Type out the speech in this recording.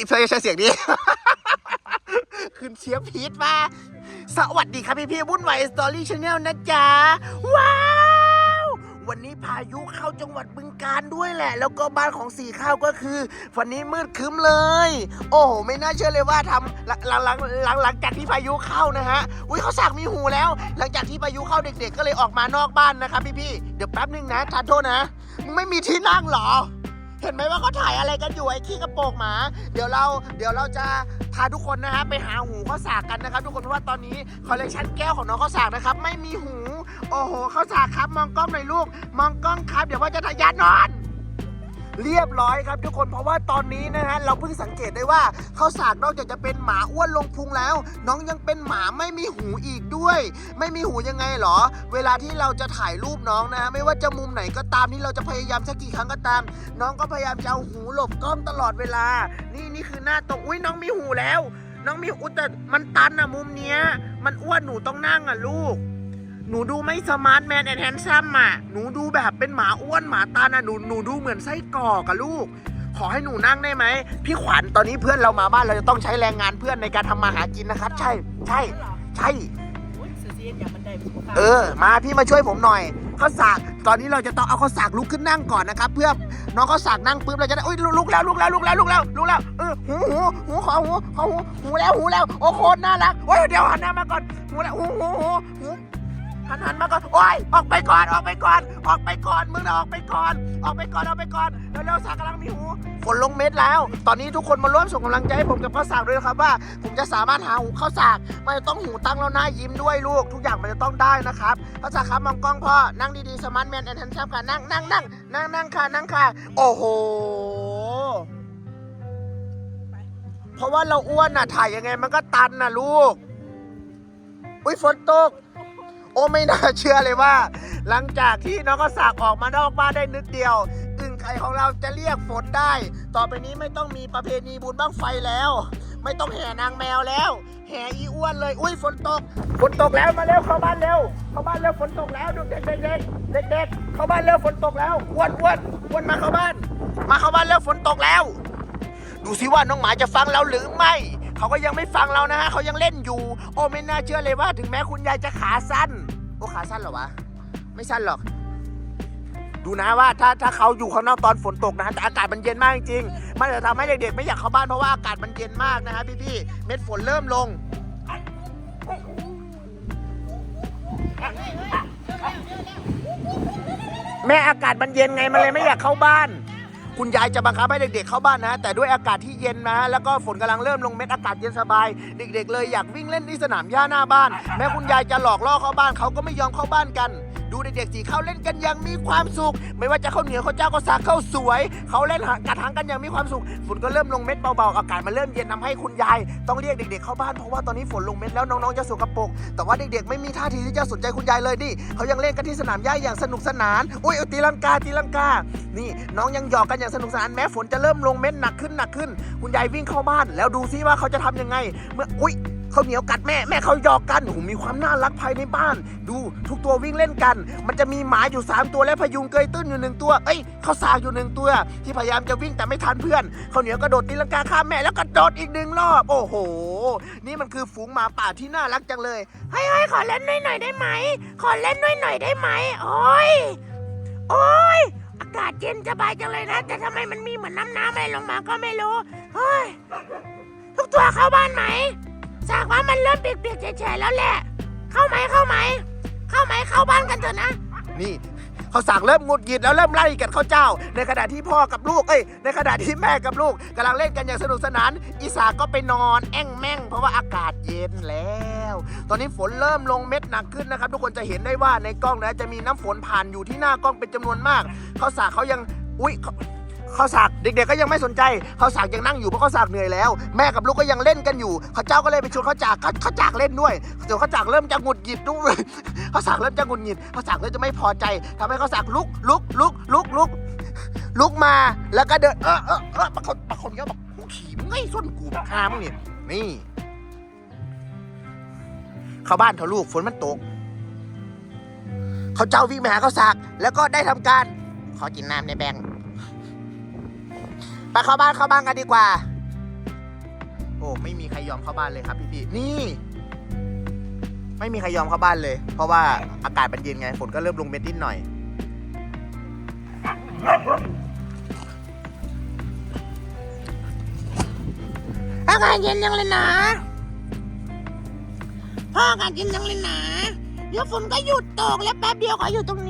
ยเพลงใช้เสียงดี ขึ้นเชียร์พีทมาสวัสดีครับพี่พี่วุ่นวายสตอรี่ชาแนลนะจ๊ะ ว้าว วันนี้พายุเข้าจังหวัดบึงการด้วยแหละ แล้วก็บ้านของสีข้าวก็คือ วันนี้มืดครึ้มเลย โอ้โห ไม่น่าเชื่อเลยว่าทำหลังหลังหลังหลังหลังจากที่พายุเข้านะฮะ อุ้ยเขาสากมีหูแล้ว หลังจากที่พายุเข้าเด็กๆ ก็เลยออกมานอกบ้านนะครับพี่พี่ๆเดี๋ยวแป๊บนึงนะทานโทษนะมึงไม่มีที่นั่งหรอ เห็นไหมว่าเขาถ่ายอะไรกันอยู่ไอ้ขี้กระโปรงหมา เดี๋ยวเราเดี๋ยวเราจะพาทุกคนนะฮะไปหาหูข้าวสากกันนะครับทุกคนเพราะว่าตอนนี้คอลเลคชันแก้วของน้องข้าวสากนะครับไม่มีหู โอ้โหข้าวสากครับ มองกล้องหน่อยลูก มองกล้องครับ เดี๋ยวว่าจะทะยานนอน เรียบร้อยครับทุกคนเพราะว่าตอนนี้นะฮะเราเพิ่งสังเกตได้ว่าข้าวสากนอกจากจะเป็นหมาอ้วนลงพุงแล้ว น้องยังเป็นหมาไม่มีหูอีกด้วย ไม่มีหูยังไงเหรอ เวลาที่เราจะถ่ายรูปน้องนะไม่ว่าจะมุมไหนก็ตามที่เราจะพยายามสักกี่ครั้งก็ตาม น้องก็พยายามจะเอาหูหลบกล้องตลอดเวลา นี่นี่คือหน้าตรงอุ้ยน้องมีหูแล้ว น้องมีหูแต่มันตันอะมุมเนี้ย มันอ้วนหนูต้องนั่งอะลูก หนูดูไม่สมาร์ทแมนแอนแฮนซัมอะ หนูดูแบบเป็นหมาอ้วนหมาตานะหนูหนูดูเหมือนไส้กรอกอะลูก ขอให้หนูนั่งได้ไหม พี่ขวัญตอนนี้เพื่อนเรามาบ้านเราจะต้องใช้แรงงานเพื่อนในการทำมาหากินนะครับ ใช่ ใช่ ใช่เออ มาพี่มาช่วยผมหน่อยข้าวสากตอนนี้เราจะต้องเอาข้าวสากลุกขึ้นนั่งก่อนนะครับ เพื่อน้องข้าวสากนั่งปุ๊บเราจะได้อุ้ยลุกแล้วลุกแล้วลุกแล้วลุกแล้วลุกแล้วเออหูหูหูขอหูขอหูหูแล้วหูแล้วโอ้โคตรน่ารักโอ้ยเดี๋ยวหันหน้ามาก่อนหูแล้วหูหูหูหู หันหันมาก่อนโอ้ยออกไปก่อนออกไปก่อน ออกไปก่อนมึงนะออกไปก่อน ออกไปก่อนออกไปก่อนแล้วแล้วสากกำลังมีหูฝนลงเม็ดแล้ว ตอนนี้ทุกคนมาร่วมส่งกำลังใจให้ผมกับข้าวสากด้วยนะครับว่า ผมจะสามารถหาหูข้าวสากมันจะต้องหูตั้งแล้วหน้ายิ้มด้วยลูก ทุกอย่างมันจะต้องได้นะครับข้าวสากครับมองกล้องพ่อนั่งดีๆสมาร์ทแมนแอนด์แฮนซัมค่ะนั่งนั่งนั่งนั่งนั่งค่ะนั่งค่ะโอ้โหเพราะว่าเราอ้วนน่ะถ่ายยังไงมันก็ตันน่ะลูก อุ้ยฝนตก โอ้ไม่น่าเชื่อเลยว่า หลังจากที่น้องก็สากออกมานอกบ้านได้นึกเดียวอึ่งไข่ของเราจะเรียกฝนได้ ต่อไปนี้ไม่ต้องมีประเพณีบุญบ้างไฟแล้ว ไม่ต้องแห่นางแมวแล้ว แห่อีอ้วนเลย อุ้ยฝนตก ฝนตกแล้วมาเร็วเข้าบ้านเร็ว เข้าบ้านเร็วฝนตกแล้วเด็กเด็กเด็กเด็กเด็กเข้าบ้านเร็วฝนตกแล้วอ้วนอ้วนอ้วนมาเข้าบ้าน มาเข้าบ้านเร็วฝนตกแล้ว ดูสิว่าน้องหมาจะฟังเราหรือไม่ เขาก็ยังไม่ฟังเรานะฮะเขายังเล่นอยู่ โอ้ไม่น่าเชื่อเลยว่า ถึงแม้คุณยายจะขาสั้น โอ้ขาสั้นเหรอวะ ไม่สั้นหรอก ดูนะว่าถ้าถ้าเขาอยู่ข้างนอกตอนฝนตกนะฮะแต่อากาศมันเย็นมากจริงๆมันจะทำให้เด็กๆไม่อยากเข้าบ้านเพราะว่าอากาศมันเย็นมากนะฮะพี่ๆเม็ดฝนเริ่มลง แม่อากาศมันเย็นไงมันเลยไม่อยากเข้าบ้าน คุณยายจะบังคับให้เด็ก ๆ เข้าบ้านนะ แต่ด้วยอากาศที่เย็นนะ แล้วก็ฝนกำลังเริ่มลงเม็ดอากาศเย็นสบาย เด็ก ๆ เลยอยากวิ่งเล่นที่สนามหญ้าหน้าบ้าน แม้คุณยายจะหลอกล่อเข้าบ้านเขาก็ไม่ยอมเข้าบ้านกัน ดูเด็กๆสิเข้าเล่นกันอย่างมีความสุข ไม่ว่าจะข้าวเหนียวข้าวเจ้าข้าวสาข้าวสวย เขาเล่นหากัดหางกันอย่างมีความสุข ฝนก็เริ่มลงเม็ดเบาๆ อากาศมันเริ่มเย็นทำให้คุณยาย ต้องเรียกเด็กๆเข้าบ้านเพราะว่าตอนนี้ฝนลงเม็ดแล้วน้องๆจะสกปรกแต่ว่าเด็กๆไม่มีท่าทีที่จะสนใจคุณยายเลยนี่เขายังเล่นกันที่สนามหญ้าอย่างสนุกสนานอุ้ยตีลังกาตีลังกา นี่น้องยังหยอกกันอย่างสนุกสนานแม้ฝนจะเริ่มลงเม็ดหนักขึ้นหนักขึ้น คุณยายวิ่งเข้าบ้าน แล้วดูซิว่าเขาจะทำยังไง เมื่ออุ้ย เขาเหนียวกัดแม่แม่เขาหยอกกันโอ้โหมีความน่ารักภายในบ้าน ดูทุกตัววิ่งเล่นกัน มันจะมีหมาอยู่ 3 ตัวและพยุงเกยตื้นอยู่หนึ่งตัวเอ้ยเขาสากอยู่หนึ่งตัว ที่พยายามจะวิ่งแต่ไม่ทันเพื่อนเขาเหนียวกระโดดตีลังกาข้ามแม่แล้วกระโดดอีกหนึ่งรอบ โอ้โห นี่มันคือฝูงหมาป่าที่น่ารักจังเลยเฮ้ยเฮ้ยขอเล่นด้วยหน่อยได้ไหม ขอเล่นด้วยหน่อยได้ไหมโอ้ยโอ้ยอากาศเย็นสบายจังเลยนะ แต่ทำไมมันมีเหมือนน้ำน้ำอะไรลงมาก็ไม่รู้เฮ้ยทุกตัวเข้าบ้านไหม สากว่ามันเริ่มเปียกๆเฉยๆแล้วแหละ เข้าไหมเข้าไหม เข้าไหมเข้าบ้านกันเถอะนะ นี่เขาสากเริ่มหงุดหงิดแล้วเริ่มไล่กันเข้าเจ้า ในขณะที่พ่อกับลูกเอ้ยในขณะที่แม่กับลูกกำลังเล่นกันอย่างสนุกสนาน อีสาก็ไปนอนแอ่งแม่ง เพราะว่าอากาศเย็นแล้ว ตอนนี้ฝนเริ่มลงเม็ดหนักขึ้นนะครับ ทุกคนจะเห็นได้ว่าในกล้องนะจะมีน้ำฝนผ่านอยู่ที่หน้ากล้องเป็นจำนวนมากเขาสากเขายังอุ้ย ขาข้าวสากเด็กๆก็ยังไม่สนใจข้าวสากยังนั่งอยู่เพราะข้าวสากเหนื่อยแล้ว แม่กับลูกก็ยังเล่นกันอยู่ข้าเจ้าก็เลยไปชวนข้าวจากข้าวข้าจากเล่นด้วยเดี๋ยวข้าวจากเริ่มจะหงุดหงิดด้วยข้าวสากเริ่มจะหงุดหงิดข้าวสากเริ่มจะไม่พอใจทำให้ข้าวสากลุกลุกลุกลุกลุกลุกมาแล้วก็เดินเออเออเออปะคนปะคนเยอะบอกกูขี่มึงไอ้ส้นกูบักฮามึงนี่นี่ เข้าบ้านเถอะลูกฝนมันตกเขาเจ้าวิ่งไปหาข้าวสาก แล้วก็ได้ทำการขอกินน้ำในแบง ไปเข้าบ้านเข้าบ้านกันดีกว่า โอ้ไม่มีใครยอมเข้าบ้านเลยครับพี่พี่นี่ ไม่มีใครยอมเข้าบ้านเลย เพราะว่าอากาศมันเย็นไงฝนก็เริ่มลงเม็ดนิดหน่อย อากาศเย็นจังเลยนะพ่ออากาศเย็นจังเลยนะเดี๋ยวฝนก็หยุดตกแล้วแป๊บเดียวก็อยู่ตรงนี้